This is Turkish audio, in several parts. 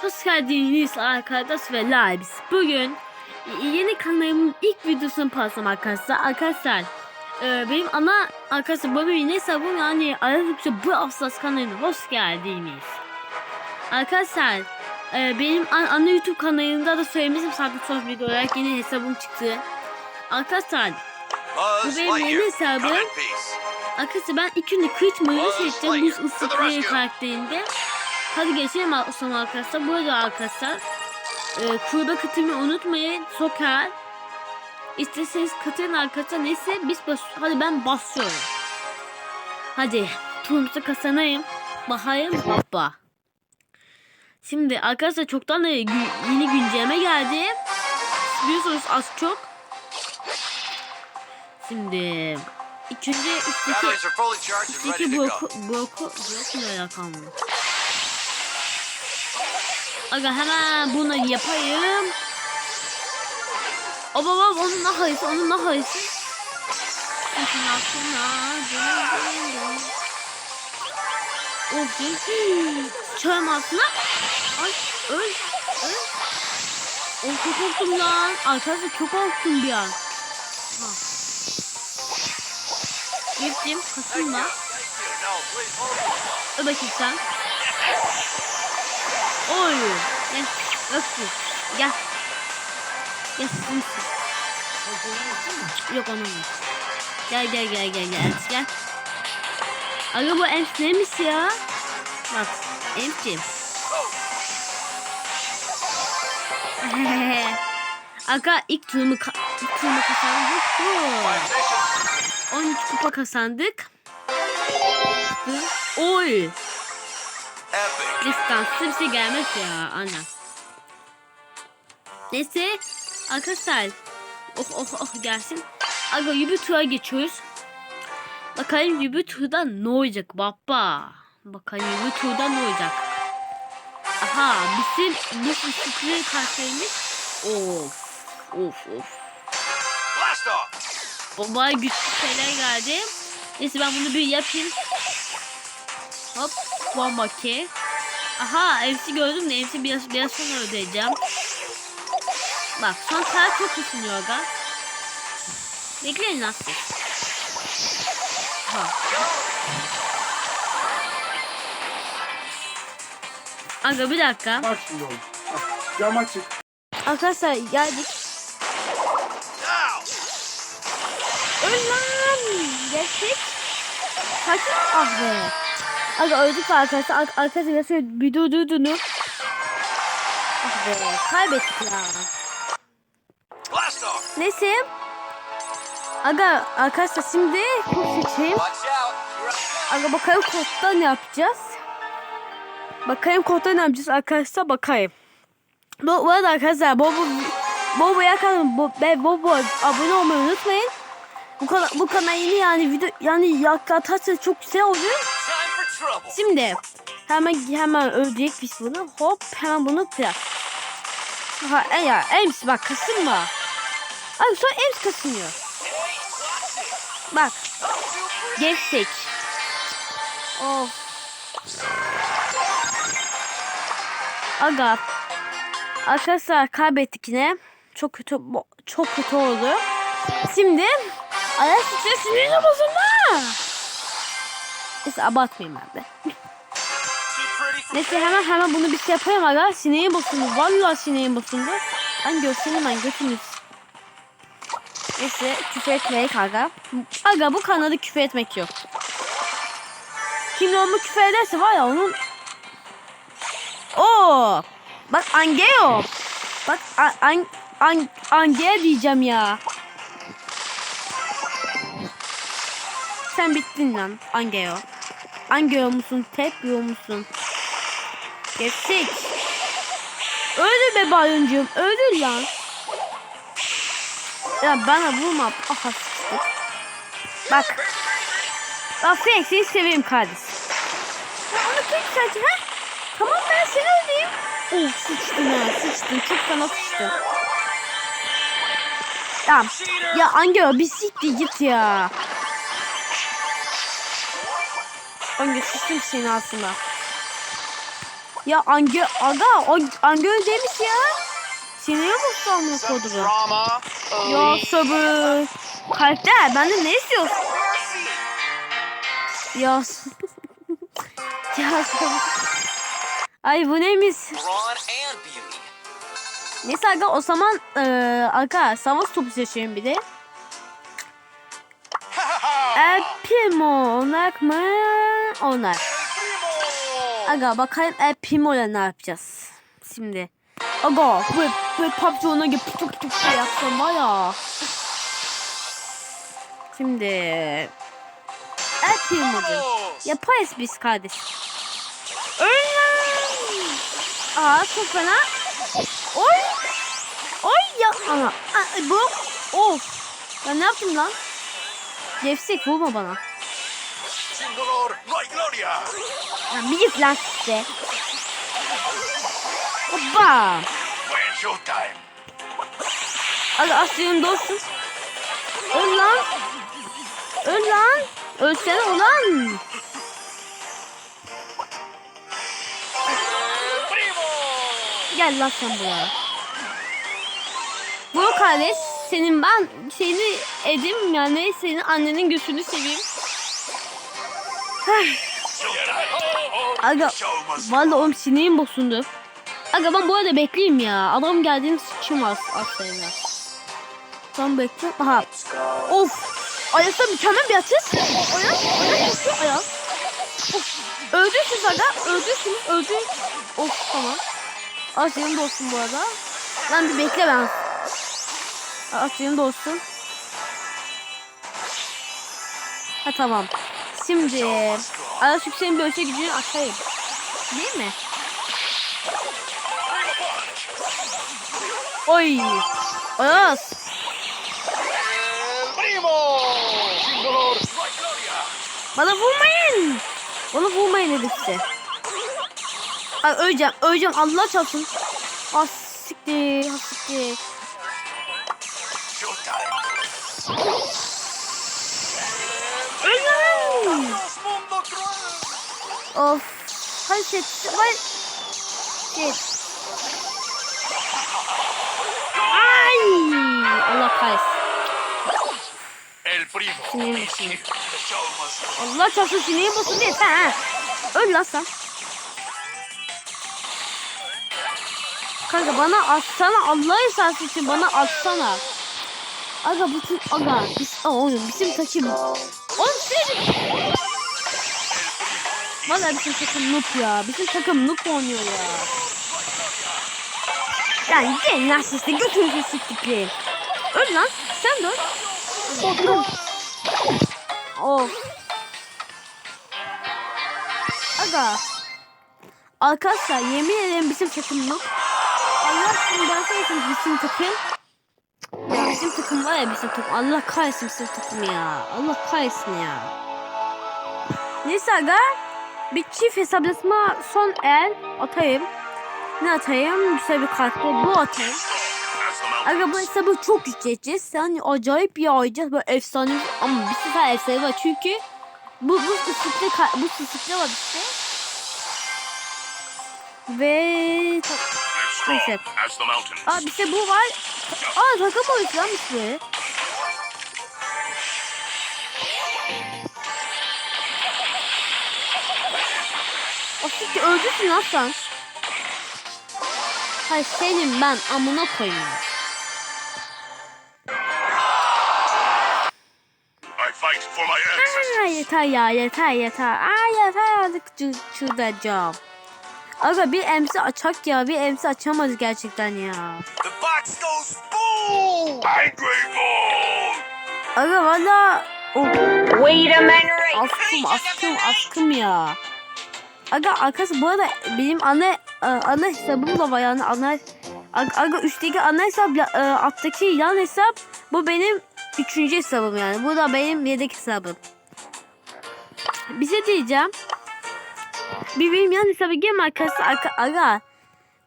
Hoş geldiniz arkadaş ve lives. Bugün yeni kanalımın ilk videosunu paylaşacağım arkadaşlar. Arkadaşlar e, benim ana arkadaşlar bu benim hesabım yani aradıkça bu Aslas kanalına hoş geldiniz. Arkadaşlar e, benim an- ana YouTube kanalımda da söylemiştim sabit sohbet video olarak yeni hesabım çıktı. Arkadaşlar Bu benim yeni hesabım. Arkadaşlar ben ilk günde. Buz Lightyear, to the ıslıklı karakterinde. Hadi geçelim o zaman arkadaşlar. Bu arada arkadaşlar e, kurba katılmayı unutmayın. Sokar. İsterseniz katılın arkadaşlar. Neyse biz bas Hadi ben basıyorum. Hadi turumuzu kazanayım. Bakayım hoppa. Şimdi arkadaşlar çoktan da yeni güncelleme geldi. Biliyorsunuz az çok. Şimdi ilk önce üstteki to bloku, bloku, blok mu alakam var? Aga hemen bunu yapayım. O baba onun ne hayısı, onun benim de. Of değil. Çağım altına. Ay öl, öl. Oh çok korktum lan. Arkadaşlar çok korktum bir an. Ha. Gittim, kasılma. Bakayım sen. Gel. Öptü. Gel. Gel simsin. Yok onun yok. Gel gel gel gel gel. Gel. Aga bu Ems neymiş ya? Bak. Ems'cim. Aga ilk turumu, ilk turumu kazandık. Cool. 13 kupa kazandık. Oy. Epic. Distanslı bir şey gelmez ya ana. Neyse arkadaşlar. Oh oh oh gelsin. Aga Yubi tura geçiyoruz. Bakalım Yubi turda ne olacak baba. Bakalım Yubi turda ne olacak. Aha bizim bu fıstıklı karşıymış. Of of of. Blast off. Baba güçlü şeyler geldi. Neyse ben bunu bir yapayım. Hop bomba ki. Aha evsi gördüm de evsi biraz, biraz sonra ödeyeceğim. Bak son kadar çok ısınıyor aga. Bekleyin nasıl. Ha. Aga bir dakika. Bak şimdi oğlum. Cam açık. Arkadaşlar geldik. Öl lan. Gerçek. Kaçın ah be. Aga öldük arkadaşlar. Ar arkadaşlar ya şöyle bir durdurdunu. Ah be. Kaybettik ya. Neyse. Aga arkadaşlar şimdi kod seçeyim. Aga bakalım kodda ne yapacağız. Bakayım kodda ne yapacağız arkadaşlar bakayım. Bu, bu arada arkadaşlar bu bu bu yakalım ve bu bu abone olmayı unutmayın. Bu kanal bu kanal yeni yani video yani yaklaşırsa çok güzel olur. Şimdi hemen hemen öldük biz bunu. Hop hemen bunu bırak. Ha e ya Ems bak kasılma. Ay sonra Ems kasınıyor. Bak. Geçtik. Of. Aga. Arkadaşlar kaybettik yine. Çok kötü çok kötü oldu. Şimdi ayak sesini bozuldu. Neyse abartmayayım ben de. Neyse hemen hemen bunu bir şey yapayım aga. Sineğim bozuldu. Vallahi sineğim bozuldu. Ben göstereyim ben götünüz. Neyse küfür etmeyin aga. Aga bu kanalda küfür etmek yok. Kim onu küfür ederse var ya onun... Oo! Bak Angeo. Bak an, an, an, Angeo diyeceğim ya. Sen bittin lan Angeo. Angeo musun? Tekyo musun? Geçtik. Öldür be bayıncığım. Öldür lan. Ya bana vurma. Aha sıçtık. Bak. Aferin seni seveyim kardeşim. Ya onu kim sadece ha? Tamam ben seni öldüreyim. Of sıçtın ha sıçtın. Çok fena sıçtın. Tamam. Ya Angelo bir siktir git ya. Angelo sıçtım seni aslında. Ya Ange aga o Angel demiş ya. Sinirli bozdu amına drama. Ya sabır. Karakter benden ne istiyorsun? Ya Ya. Ay bu neymiş? Neyse aga o zaman eee aga savaş topu seçelim bir de. El Primo onak mı? Onak. Aga bakalım El Primo ile ne yapacağız? Şimdi. Aga böyle, böyle PUBG ona gibi putuk putuk şey yapsam var ya. Şimdi. El Primo'cu. Yaparız biz kardeş. Öyle. Aa çok fena. Oy. Oy ya. Aa, bu. Of. Ben ne yaptım lan? Gevsek vurma bana. Ya bir git lan size. Hoppa. Hadi Asya'nın dostum. Öl lan. Öl lan. Ölsene ulan. Primo. Gel lan sen buraya. Bu kardeş senin ben şeyini edim yani senin annenin göğsünü seveyim. Aga Vallahi oğlum sinirim bozuldu. Aga ben bu arada bekleyeyim ya. Adam geldiğini sıçayım az aslında. Tam bekle. Aha. Of. Ayas'ta mükemmel bir atış. Ayas, Ayas koşuyor Ayas. Of. Öldürsünüz aga. Öldürsünüz. Öldür. Of tamam. Da olsun bu arada. Lan bir bekle ben. Da olsun. Ha tamam. Şimdi Ayas Yüksel'in bölse gücünü açayım. Değil mi? Oy. Gloria. Bana vurmayın. Bana vurmayın dedik size. Ay öleceğim. Öleceğim. Allah çarpsın. Ah siktir. Ah siktir. Of. Hadi set. Vay. Set. Ay. Allah kahretsin. El Primo. Go on. Allah çarpsın sineği bozsun diye sen ha. Öl lan sen. Kanka bana atsana Allah esası için bana atsana. Aga bütün aga biz Aa, oğlum bizim takım. Oğlum Valla bizim takım noob ya. Bizim takım noob oynuyor ya. Lan gelin lan de götünüzü siktikleyin. Öl lan sen de öl. Of. Aga. Arkadaşlar yemin ederim bizim takım yok. Allah ben söyleyeyim bizim takım. Bizim takım var ya bizim takım. Allah kahretsin bizim takım ya. Allah kahretsin ya. Neyse aga. Bir çift hesaplaşma son el atayım. Ne atayım? Güzel bir kartla bu atayım. Aga bu hesabı çok yükselteceğiz. Yani acayip bir oynayacağız. Böyle efsane ama bir sefer efsane var çünkü bu bu sıfırlı ka- bu sıfırlı var işte. Ve Neyse. Aa bir şey bu var. Aa takım oyuncu lan bir şey. Aslında öldürsün lan sen. Hayır senin ben amına koyayım. Aa, yeter ya yeter yeter. Aa yeter artık çı- çıldıracağım. Aga bir emsi açak ya bir emsi açamadık gerçekten ya. The box goes boom. Angry Ball! Aga valla o Wait a minute. askım askım askım ya. Aga arkası bu arada benim ana e, ana hesabım da var yani ana aga, aga üstteki ana hesap e, alttaki yan hesap bu benim üçüncü hesabım yani. Bu da benim yedek hesabım. Bize diyeceğim. Bir benim yan hesabı gel arkası arka, aga.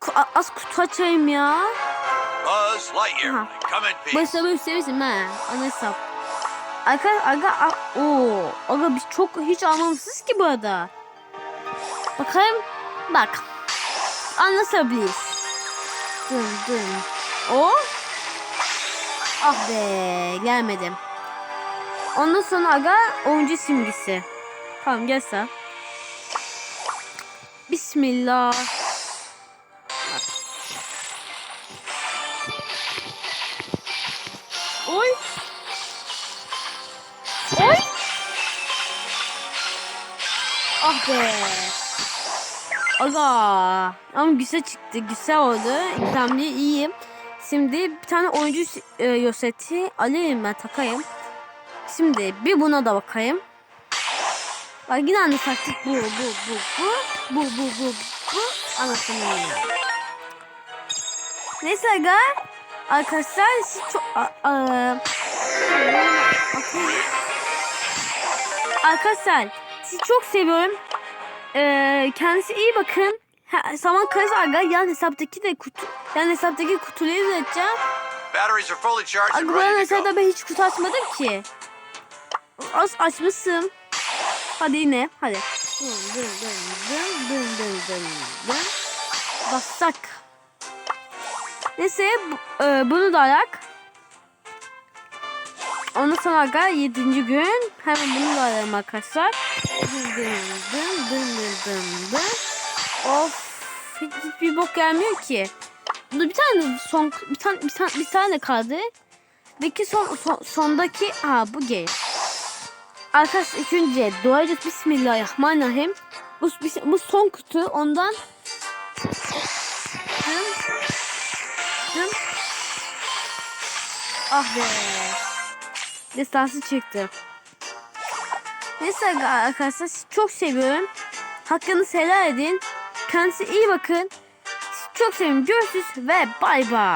Ku- a- az kutu açayım ya. Buzz Lightyear, come hesabı üstlemişim ha. Ana hesap. Aga aga oo. Aga biz çok hiç almamışız ki bu arada. Bakayım. Bak. anlatabiliriz. Dın dın. O? Ah be gelmedim. Ondan sonra aga oyuncu simgesi. Tamam gel sen. Bismillah. Oy. Oy. Ah be. Aga. Ama güzel çıktı. Güzel oldu. İkramlı iyiyim. Şimdi bir tane oyuncu e, yoseti alayım ben takayım. Şimdi bir buna da bakayım. Bak yine aynı taktik bu bu bu bu bu bu bu bu anasını. Neyse aga arkadaşlar siz çok a, a, arkadaşlar sizi çok seviyorum. Ee, kendisi iyi bakın. Ha, zaman karısı aga yan hesaptaki de kutu yan hesaptaki da açacağım. Batteries are fully charged and ready to hesapta ben hiç kutu açmadım ki. Az açmışsım. Hadi yine hadi. Dın dın dın dın dın dın dın. Bassak. Neyse bu- e, bunu da ayak. Ondan sonra aga 7. gün hemen bunu da alalım arkadaşlar. Dın dın dın dın dın dın. Of hiç, hiçbir bok gelmiyor ki. Dur bir tane son bir tane bir tane bir tane kaldı. Peki son, son sondaki ha bu gay. Arkadaşlar ilk önce duacağız Bismillahirrahmanirrahim. Bu, bu son kutu ondan Dım. Dım. Ah be. Destansı çıktı. Neyse arkadaşlar çok seviyorum. Hakkınızı helal edin. Kendinize iyi bakın. Çok seviyorum. Görüşürüz ve bay bay.